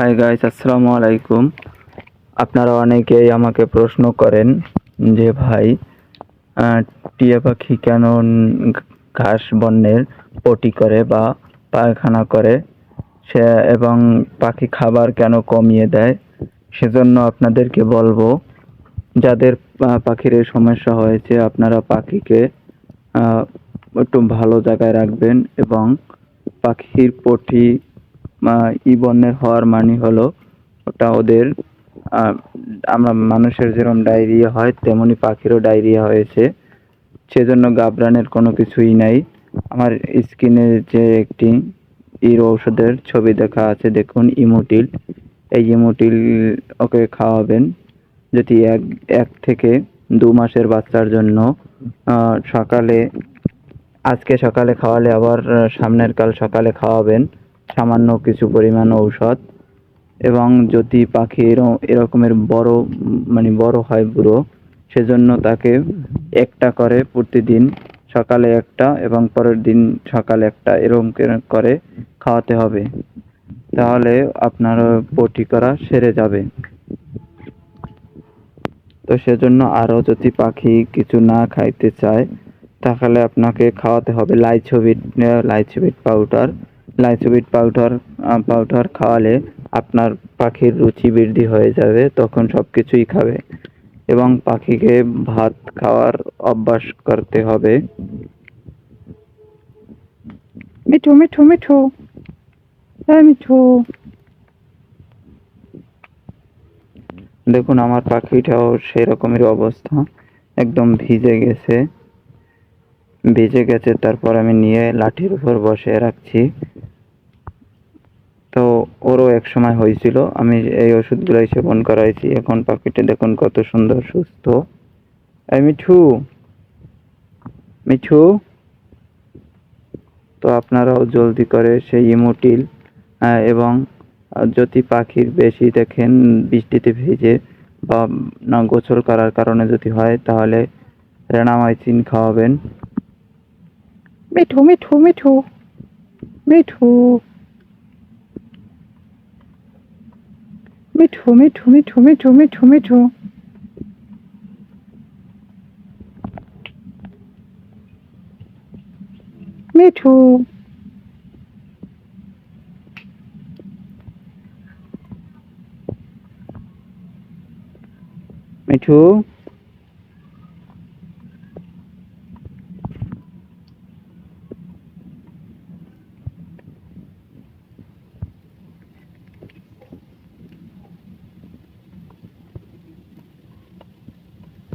Hi guys আসসালামু আলাইকুম আপনারা অনেকেই আমাকে প্রশ্ন করেন যে ভাই টিয়া পাখি কেন ঘাস বন্যের পটি করে বা পায়খানা করে? সে এবং পাখি খাবার কেন কমিয়ে দেয়? সেজন্য আপনাদেরকে বলব, যাদের পাখির সমস্যা হয়েছে, আপনারা পাখিকে একটু ভালো জায়গায় রাখবেন এবং পাখির পটি ই বন্যের হওয়ার মানে হলো ওটা ওদের আমরা মানুষের যেরকম ডায়রিয়া হয়, তেমনি পাখিরও ডায়রিয়া হয়েছে। সেজন্য ঘাবড়ানোর কোনো কিছুই নাই। আমার স্ক্রিনে যে একটি ইর ঔষধের ছবি দেখা আছে, দেখুন, ইমোটিল। এই ইমোটিল ওকে খাওয়াবেন, যদি এক এক থেকে দু মাসের বাচ্চার জন্য সকালে, আজকে সকালে খাওয়ালে আবার সামনের কাল সকালে খাওয়াবেন। সামান্য কিছু পরিমাণ ঔষধ এবং যদি পাখি এরকমের বড় মানে বড় হয় বুড়ো, সেজন্য তাকে একটা করে প্রতিদিন সকালে একটা এবং পরের দিন সকালে একটা এরকম করে- খাওয়াতে হবে। তাহলে আপনার পটি করা সেরে যাবে। তো সেজন্য আরও যদি পাখি কিছু না খাইতে চায়, তাহলে আপনাকে খাওয়াতে হবে লাইছোবিট লাইছোবিট পাউডার। লাইছোবিট পাউডার পাউডার খাওয়ালে আপনার পাখির রুচি বৃদ্ধি হয়ে যাবে তখন সব কিছুই খাবে। এবং পাখিকে ভাত খাওয়ার অভ্যাস করতে হবে। মিঠু মিঠু মিঠু। হ্যাঁ মিঠু। দেখুন আমার পাখিটাও সেই রকমের অবস্থা। একদম ভিজে গেছে। ভিজে গেছে তারপর আমি নিয়ে লাঠির উপর বসে রাখছি। তো ওরও এক সময় হয়েছিল। আমি এই ওষুধগুলাই সেবন করাইছি। এখন পাখিটা দেখুন কত সুন্দর, সুস্থ। এই মিঠু মিঠু। তো আপনারাও জলদি করে সেই ইমোটিল এবং যদি পাখির বেশি দেখেন, বৃষ্টিতে ভিজে বা না গোসল করার কারণে যদি হয়, তাহলে রেনামাইসিন খাওয়াবেন। মিঠু মিঠু মিঠু মিঠু। মিঠু মিঠু মিঠু মিঠু মিঠু মিঠু মিঠু মিঠু